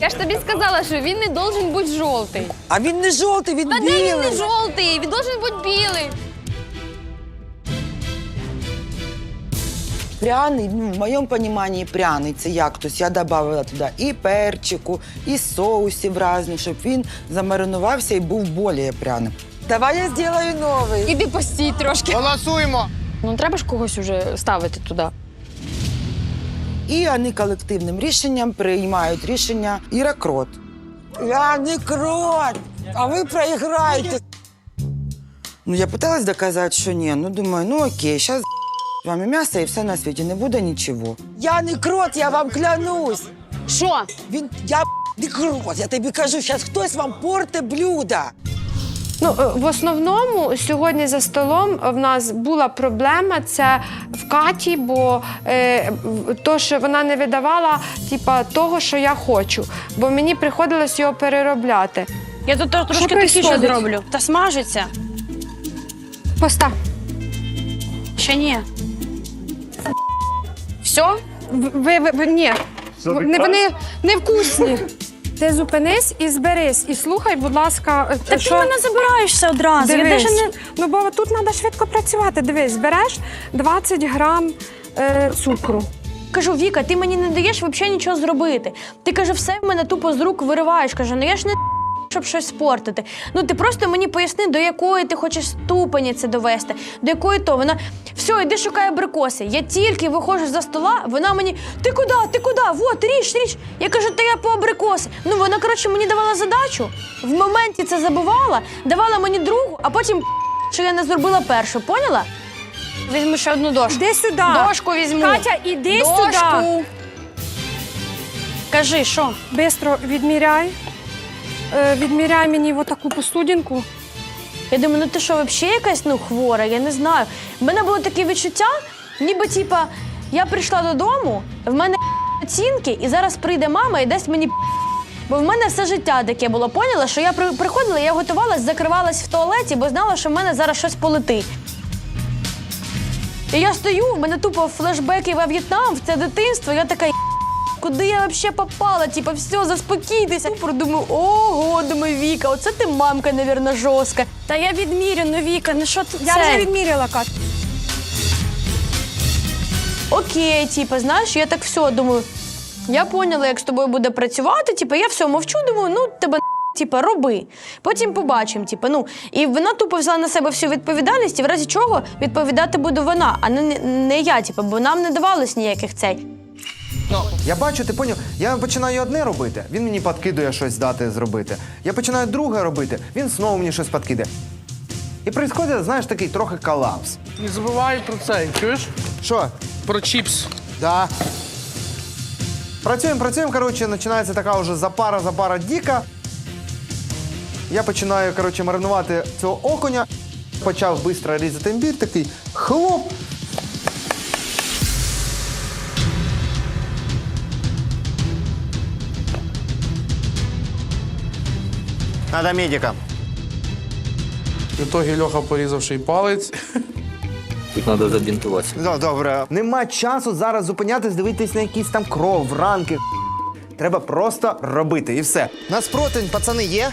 Я ж тобі сказала, що він не должен бути жовтий. А він не жовтий, він Та де він не білий. жовтий? Він должен бути білий. Пряний, ну, в моєму розумінні пряний це як? Тобто я додавала туди і перчику, і соусів різних, щоб він замаринувався і був більш пряним. Давай я зроблю новий. Іди постій трошки. Голосуємо! Ну треба ж когось уже ставити туди. І вони колективним рішенням приймають рішення Іра Крот. Я не крот, а ви проіграєте. Ну, я пыталась доказати, що ні. Ну, думаю, ну окей, зараз з вами м'ясо і все на світі, не буде нічого. Я не крот, я вам клянусь. Що? Він, я не крот, я тобі кажу, зараз хтось вам порте блюда. Ну, е, в основному сьогодні за столом в нас була проблема це в Каті, бо е, то, що вона не видавала типа, того, що я хочу, бо мені приходилось його переробляти. Я тут трошки тихіше происходить? зроблю. Та смажиться. Поста. Ще ні. Все? Ви, ви, ви ні. Не, вони невкусні. Ти зупинись і зберись, і слухай, будь ласка, е, Та ти мене забираєшся одразу. Я Дивись. даже не... Ну, бо тут треба швидко працювати. Дивись, береш 20 грам е, цукру. Кажу, Віка, ти мені не даєш взагалі нічого зробити. Ти каже, все в мене тупо з рук вириваєш. Каже, ну я ж не щоб щось спортити. Ну ти просто мені поясни, до якої ти хочеш ступені це довести, до якої то вона все, йди шукай абрикоси. Я тільки виходжу за стола, вона мені ти куди, ти куди? Вот, ріж, ріж. Я кажу, та я по абрикоси. Ну вона коротше мені давала задачу. В моменті це забувала, давала мені другу, а потім що я не зробила першу. Поняла? Візьми ще одну дошку. Іди сюди. Дошку візьму. Катя, іди Дошку. сюди. Кажи, що? Бистро відміряй. Е, відміряй мені отаку посудинку. Я думаю, ну ти що, взагалі якась ну, хвора? Я не знаю. У мене було таке відчуття, ніби типа, я прийшла додому, в мене оцінки, і зараз прийде мама і дасть мені. Бо в мене все життя таке було, поняла, що я при- приходила, я готувалась, закривалась в туалеті, бо знала, що в мене зараз щось полетить. І я стою, в мене тупо флешбеки во В'єтнам, в це дитинство, я така. Куди я взагалі попала? Типа, все, заспокійтеся. Супер, думаю, ого, думаю, Віка, оце ти мамка, навірно, жорстка. Та я відмірю, ну Віка, ну що ти Я це? вже відміряла, Кат. Окей, типа, знаєш, я так все думаю. Я поняла, як з тобою буде працювати. Типа, я все мовчу, думаю, ну тебе типа, роби. Потім побачимо. Типа, ну і вона тупо взяла на себе всю відповідальність, і в разі чого відповідати буде вона, а не, не я. Типа, бо нам не давалось ніяких цей. Я бачу, ти поняв, я починаю одне робити, він мені підкидує щось дати зробити. Я починаю друге робити, він знову мені щось підкидає. І відбувається, знаєш, такий трохи колапс. Не забувай про це, чуєш? Що? Про чіпс. Да. Працюємо, працюємо, коротше, починається така вже запара, запара діка. Я починаю, коротше, маринувати цього окуня. Почав швидко різати імбір, такий хлоп. Надо медика. В ітогі Льоха порізавши палець. Тут треба забінтуватися. Ну, добре. Нема часу зараз зупинятись, дивитись на якісь там кров, ранки. Треба просто робити і все. Нас противень, пацани, є?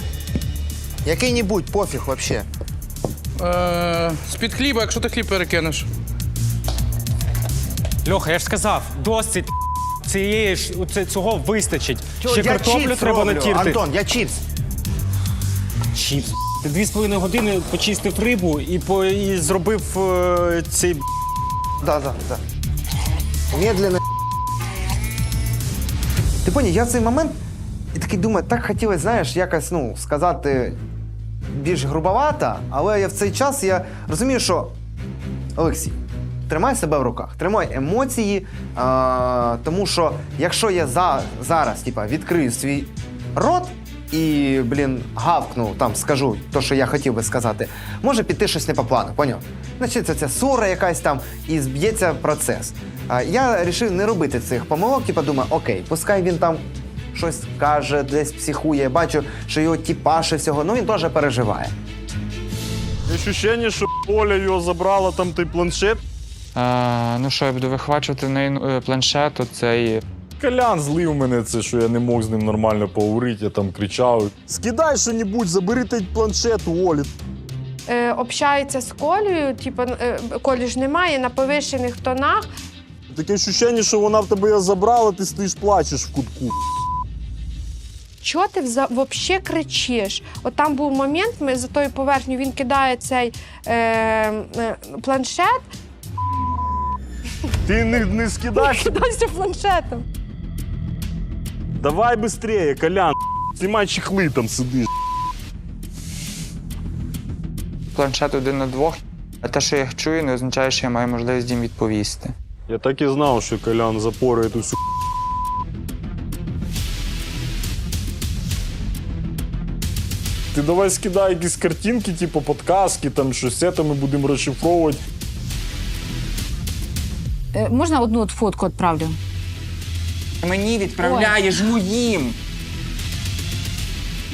Який-небудь, пофіг вообще. Е, з-під хліба, якщо ти хліб перекинеш. Льоха, я ж сказав, досить цієї ж цього вистачить. Чого, Ще я картоплю чіпс треба роблю. натірти. Антон, я чіпс. Чіпс. Ти дві з половиною години почистив рибу і, по, і зробив е, цей Да, да, да. Медленно. Ти поняв, я в цей момент і такий думаю, так хотілося, знаєш, якось ну, сказати більш грубовато, але я в цей час я розумію, що Олексій, тримай себе в руках, тримай емоції, а, тому що якщо я за, зараз типа, відкрию свій рот і, блін, гавкну, там скажу те, що я хотів би сказати, може піти щось не по плану, поняв? Значить, це ця ссора якась там і зб'ється процес. А, я вирішив не робити цих помилок, типа думаю, окей, пускай він там щось каже, десь психує, бачу, що його тіпаше всього, ну він теж переживає. Ощущення, що Оля його забрала там той планшет. Е, ну що, я буду вихвачувати в неї е, планшет, оцей Колян злив мене це, що я не мог з ним нормально поговорити, я там кричав. Скидай що-небудь, забери той планшет у Олі. Е, общається з Колею, типу, е, Колі ж немає на повищених тонах. Таке відчуття, що вона в тебе його забрала, ти стоїш плачеш в кутку. Чого ти взагалі кричиш? От там був момент, ми за тою поверхню він кидає цей е, е, планшет, Ти не, не скидай. кидайся планшетом. Давай быстрее, Колян. Знімай чехли там сидиш. планшет один на двох. А те, що я їх чую, не означає, що я маю можливість їм відповісти. Я так і знав, що Колян запорує ту всю. Ти давай скидай якісь картинки, типу подказки, там щось це, ми будемо розшифровувати. Е, Можна одну от фотку відправлю? Мені відправляєш моїм.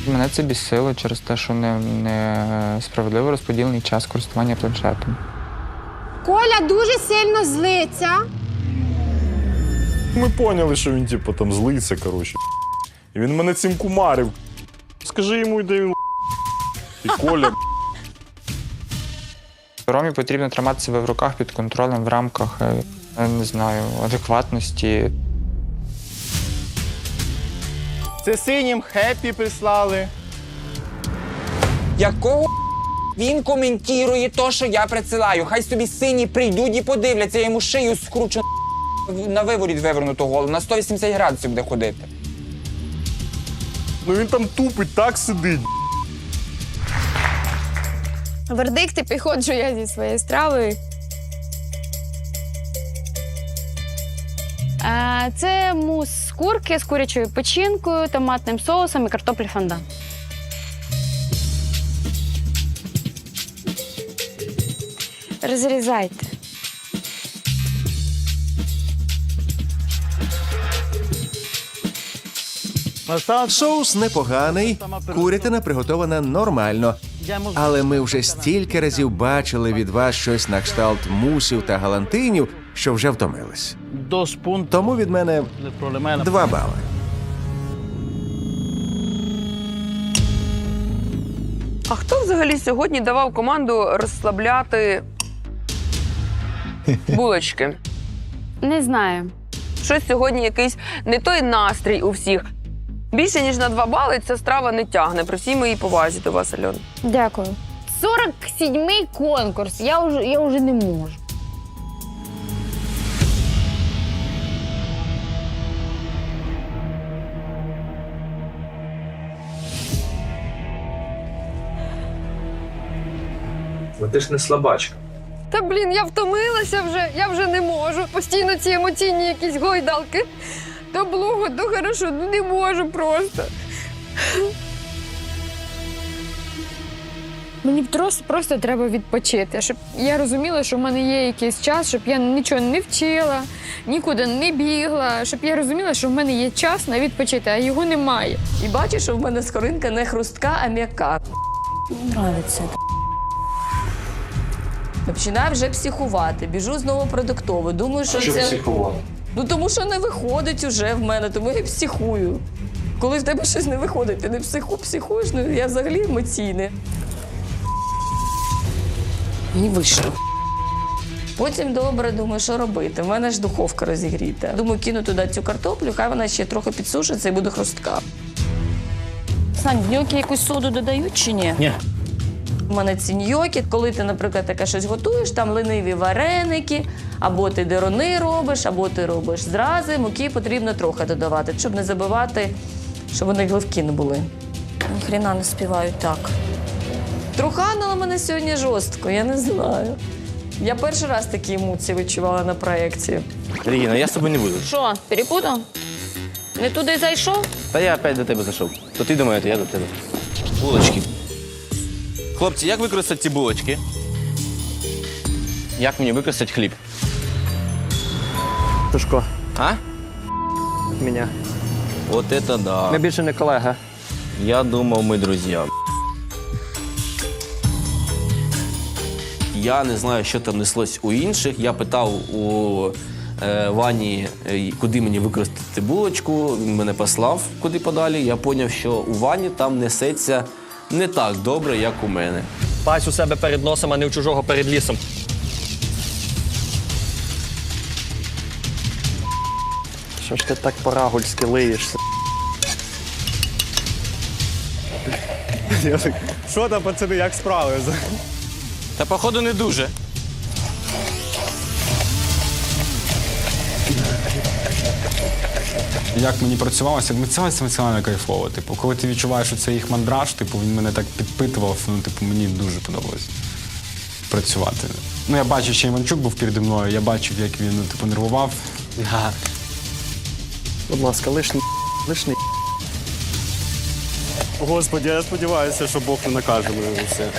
Мене це бісило через те, що не, не справедливо розподілений час користування планшетом. Коля дуже сильно злиться. Ми поняли, що він, типу, там злиться, коротше. І він мене цим кумарив. Скажи йому, де він. І Коля. Ромі потрібно тримати себе в руках під контролем в рамках, е, я не знаю, адекватності. Це синім хеппі прислали. Якого він коментує те, що я присилаю? Хай собі сині прийдуть і подивляться, я йому шию скручу на виворіт вивернуту голову, на 180 градусів буде ходити. Ну він там тупить, так сидить. Вердикти підходжу я зі своєю стравою. Е, Це мус курки з курячою печінкою, томатним соусом і картоплі фондан. Розрізайте. Соус непоганий, курятина приготована нормально. Але ми вже стільки разів бачили від вас щось на кшталт мусів та галантинів, що вже втомились. Тому від мене два бали. А хто взагалі сьогодні давав команду розслабляти булочки? Не знаю. Щось сьогодні якийсь не той настрій у всіх. Більше ніж на два бали ця страва не тягне. При всій моїй повазі до вас, Альон. Дякую. 47-й конкурс. Я вже, я вже не можу. Ти ж не слабачка. Та блін, я втомилася вже, я вже не можу. Постійно ці емоційні якісь гойдалки. То блуго, то хорошо, ну не можу просто. Мені просто, просто треба відпочити, щоб я розуміла, що в мене є якийсь час, щоб я нічого не вчила, нікуди не бігла, щоб я розуміла, що в мене є час на відпочити, а його немає. І бачиш, що в мене скоринка не хрустка, а м'яка. Нравиться. Починаю вже психувати, біжу знову продуктово. Думаю, що це. Ну тому що не виходить уже в мене, тому я психую. Коли в тебе щось не виходить, ти не психу, психуєш, ну я взагалі емоційне. Не вийшло. Потім добре думаю, що робити. В мене ж духовка розігріта. Думаю, кину туди цю картоплю, хай вона ще трохи підсушиться і буде хрустка. Сань, в ньокі якусь соду додають чи ні? Ні. Мене ці ньокі, коли ти, наприклад, таке щось готуєш, там лениві вареники, або ти дерони робиш, або ти робиш зрази, муки потрібно трохи додавати, щоб не забивати, щоб вони гливкі не були. Ніхрена не співають так. Труханило мене сьогодні жорстко, я не знаю. Я перший раз такі емоції відчувала на проєкті. Регіна, я з тобою не буду. Що, перепутав? Не туди зайшов? Та я опять до тебе зайшов. То ти до мене, то я до тебе. Булочки. Хлопці, як використати ці булочки? Як мені використати хліб? Тушко, А? мене. От це да. Ми більше не колега. Я думав, ми друзі. Я не знаю, що там неслось у інших. Я питав у е, Вані, е, куди мені використати булочку. Він мене послав куди подалі. Я зрозумів, що у Вані там несеться не так добре, як у мене. Пась у себе перед носом, а не у чужого перед лісом. Що ж ти так по-рагульськи лиєшся? Що там, пацани, як справи? Та походу не дуже. Як мені працювалося, ми це максимально кайфово. Типу, коли ти відчуваєш, що це їх мандраж, типу, він мене так підпитував, ну, типу, мені дуже подобалось працювати. Ну, я бачив, що Іванчук був переді мною, я бачив, як він ну, типу, нервував. Я... Будь ласка, лишній, лишній. Господи, я сподіваюся, що Бог не накаже мене все.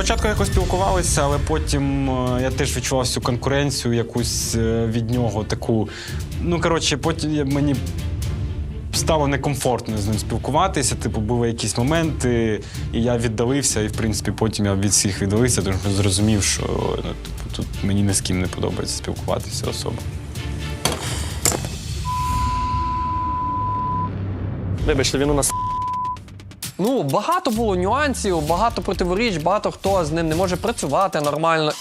Спочатку якось спілкувалися, але потім е, я теж відчував цю конкуренцію, якусь е, від нього таку. Ну, коротше, потім мені стало некомфортно з ним спілкуватися. Типу, були якісь моменти, і я віддалився, і в принципі потім я від всіх віддалився, тому що зрозумів, що ну, типу, тут мені ні з ким не подобається спілкуватися особо. Вибачте, він у нас. Ну, багато було нюансів, багато противоріч, багато хто з ним не може працювати нормально.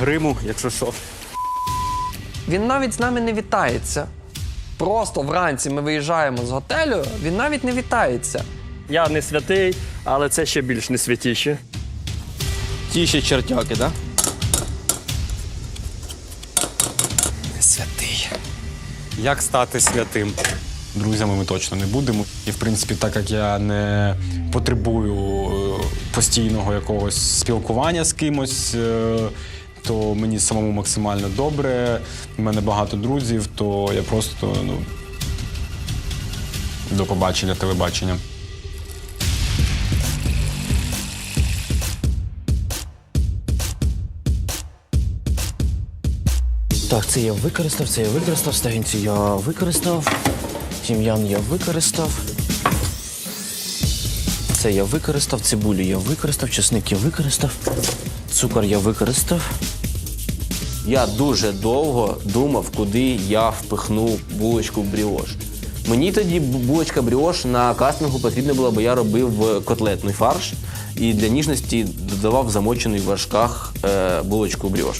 Гриму, якщо що. Він навіть з нами не вітається. Просто вранці ми виїжджаємо з готелю, він навіть не вітається. Я не святий, але це ще більш не святіші. Ті ще чертяки, так? Да? Як стати святим? Друзями ми точно не будемо. І в принципі, так як я не потребую е, постійного якогось спілкування з кимось, е, то мені самому максимально добре. У мене багато друзів, то я просто ну, до побачення, телебачення. Так, це я використав, це я використав, стагінці я використав, тім'ян я використав. Це я використав, цибулю я використав, чесник я використав, цукор я використав. Я дуже довго думав, куди я впихну булочку бріош. Мені тоді бу- булочка бріош на кастингу потрібна була, бо я робив котлетний фарш і для ніжності додавав замочений в вершках е, булочку бріош.